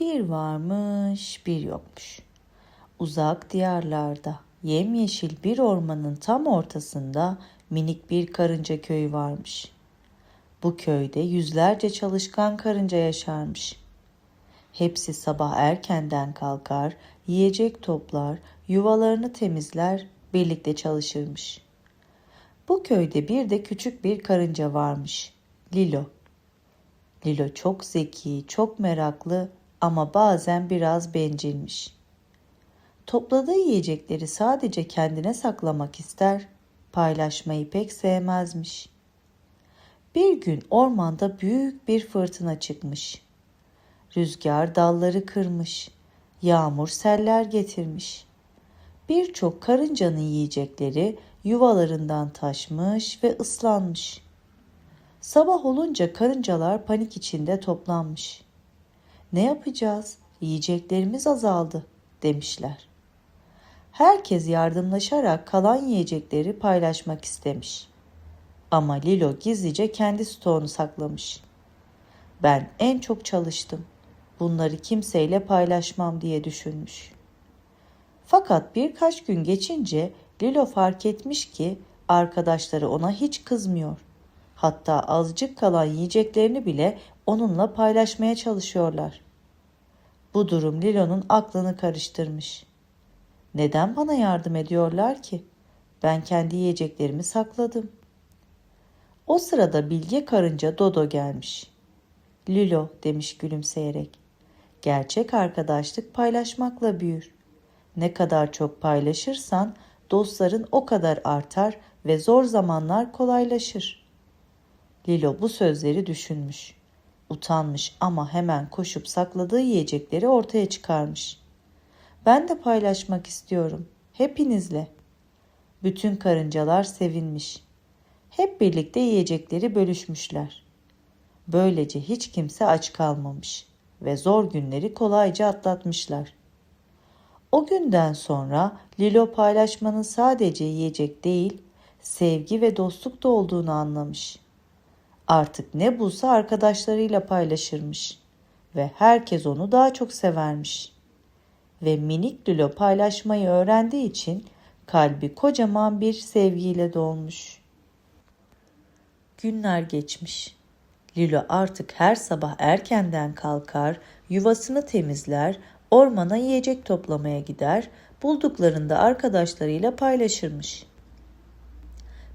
Bir varmış, bir yokmuş. Uzak diyarlarda, yemyeşil bir ormanın tam ortasında minik bir karınca köyü varmış. Bu köyde yüzlerce çalışkan karınca yaşarmış. Hepsi sabah erkenden kalkar, yiyecek toplar, yuvalarını temizler, birlikte çalışırmış. Bu köyde bir de küçük bir karınca varmış. Lilo. Lilo çok zeki, çok meraklı ama bazen biraz bencilmiş. Topladığı yiyecekleri sadece kendine saklamak ister, paylaşmayı pek sevmezmiş. Bir gün ormanda büyük bir fırtına çıkmış. Rüzgar dalları kırmış, yağmur seller getirmiş. Birçok karıncanın yiyecekleri yuvalarından taşmış ve ıslanmış. Sabah olunca karıncalar panik içinde toplanmış. Ne yapacağız? Yiyeceklerimiz azaldı demişler. Herkes yardımlaşarak kalan yiyecekleri paylaşmak istemiş. Ama Lilo gizlice kendi stoğunu saklamış. Ben en çok çalıştım. Bunları kimseyle paylaşmam diye düşünmüş. Fakat birkaç gün geçince Lilo fark etmiş ki arkadaşları ona hiç kızmıyor. Hatta azıcık kalan yiyeceklerini bile onunla paylaşmaya çalışıyorlar. Bu durum Lilo'nun aklını karıştırmış. Neden bana yardım ediyorlar ki? Ben kendi yiyeceklerimi sakladım. O sırada bilge karınca Dodo gelmiş. Lilo demiş gülümseyerek. Gerçek arkadaşlık paylaşmakla büyür. Ne kadar çok paylaşırsan dostların o kadar artar ve zor zamanlar kolaylaşır. Lilo bu sözleri düşünmüş. Utanmış ama hemen koşup sakladığı yiyecekleri ortaya çıkarmış. Ben de paylaşmak istiyorum. Hepinizle. Bütün karıncalar sevinmiş. Hep birlikte yiyecekleri bölüşmüşler. Böylece hiç kimse aç kalmamış ve zor günleri kolayca atlatmışlar. O günden sonra Lilo paylaşmanın sadece yiyecek değil, sevgi ve dostluk da olduğunu anlamış. Artık ne bulsa arkadaşlarıyla paylaşırmış ve herkes onu daha çok severmiş. Ve minik Lilo paylaşmayı öğrendiği için kalbi kocaman bir sevgiyle dolmuş. Günler geçmiş. Lilo artık her sabah erkenden kalkar, yuvasını temizler, ormana yiyecek toplamaya gider, bulduklarında arkadaşlarıyla paylaşırmış.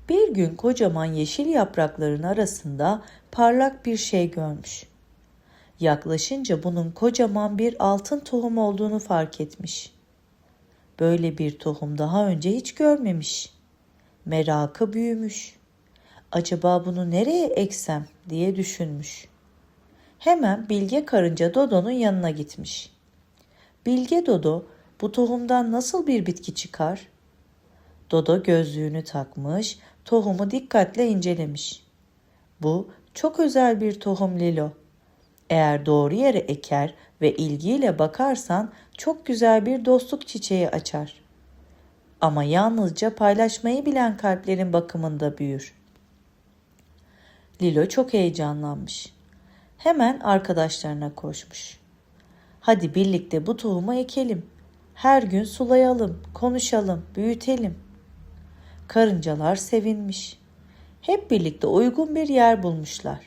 Bir gün kocaman yeşil yaprakların arasında parlak bir şey görmüş. Yaklaşınca bunun kocaman bir altın tohum olduğunu fark etmiş. Böyle bir tohum daha önce hiç görmemiş. Merakı büyümüş. Acaba bunu nereye eksem diye düşünmüş. Hemen Bilge Karınca Dodo'nun yanına gitmiş. Bilge Dodo, bu tohumdan nasıl bir bitki çıkar? Dodo gözlüğünü takmış, tohumu dikkatle incelemiş. Bu çok özel bir tohum Lilo. Eğer doğru yere eker ve ilgiyle bakarsan çok güzel bir dostluk çiçeği açar. Ama yalnızca paylaşmayı bilen kalplerin bakımında büyür. Lilo çok heyecanlanmış. Hemen arkadaşlarına koşmuş. Hadi birlikte bu tohumu ekelim. Her gün sulayalım, konuşalım, büyütelim. Karıncalar sevinmiş. Hep birlikte uygun bir yer bulmuşlar.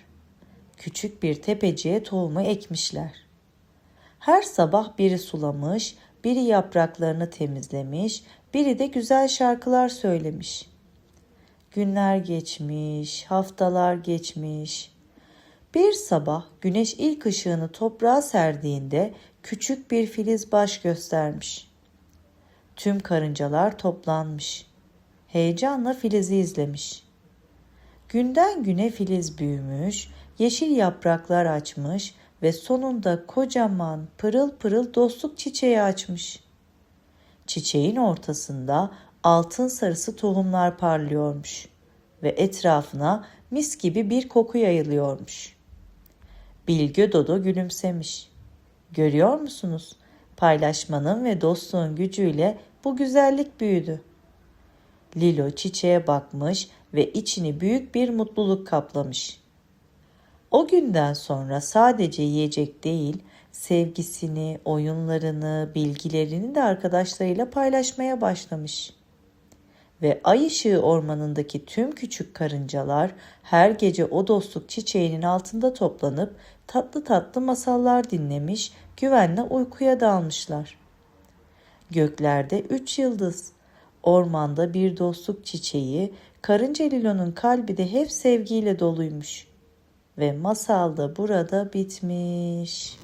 Küçük bir tepeciye tohumu ekmişler. Her sabah biri sulamış, biri yapraklarını temizlemiş, biri de güzel şarkılar söylemiş. Günler geçmiş, haftalar geçmiş. Bir sabah güneş ilk ışığını toprağa serdiğinde küçük bir filiz baş göstermiş. Tüm karıncalar toplanmış. Heyecanla filizi izlemiş. Günden güne filiz büyümüş, yeşil yapraklar açmış ve sonunda kocaman pırıl pırıl dostluk çiçeği açmış. Çiçeğin ortasında altın sarısı tohumlar parlıyormuş ve etrafına mis gibi bir koku yayılıyormuş. Bilge Dodo gülümsemiş. Görüyor musunuz? Paylaşmanın ve dostluğun gücüyle bu güzellik büyüdü. Lilo çiçeğe bakmış ve içini büyük bir mutluluk kaplamış. O günden sonra sadece yiyecek değil, sevgisini, oyunlarını, bilgilerini de arkadaşlarıyla paylaşmaya başlamış. Ve ay ışığı ormanındaki tüm küçük karıncalar her gece o dostluk çiçeğinin altında toplanıp tatlı tatlı masallar dinlemiş, güvenle uykuya dalmışlar. Göklerde üç yıldız, ormanda bir dostluk çiçeği, karınca Lilo'nun kalbi de hep sevgiyle doluymuş. Ve masal da burada bitmiş.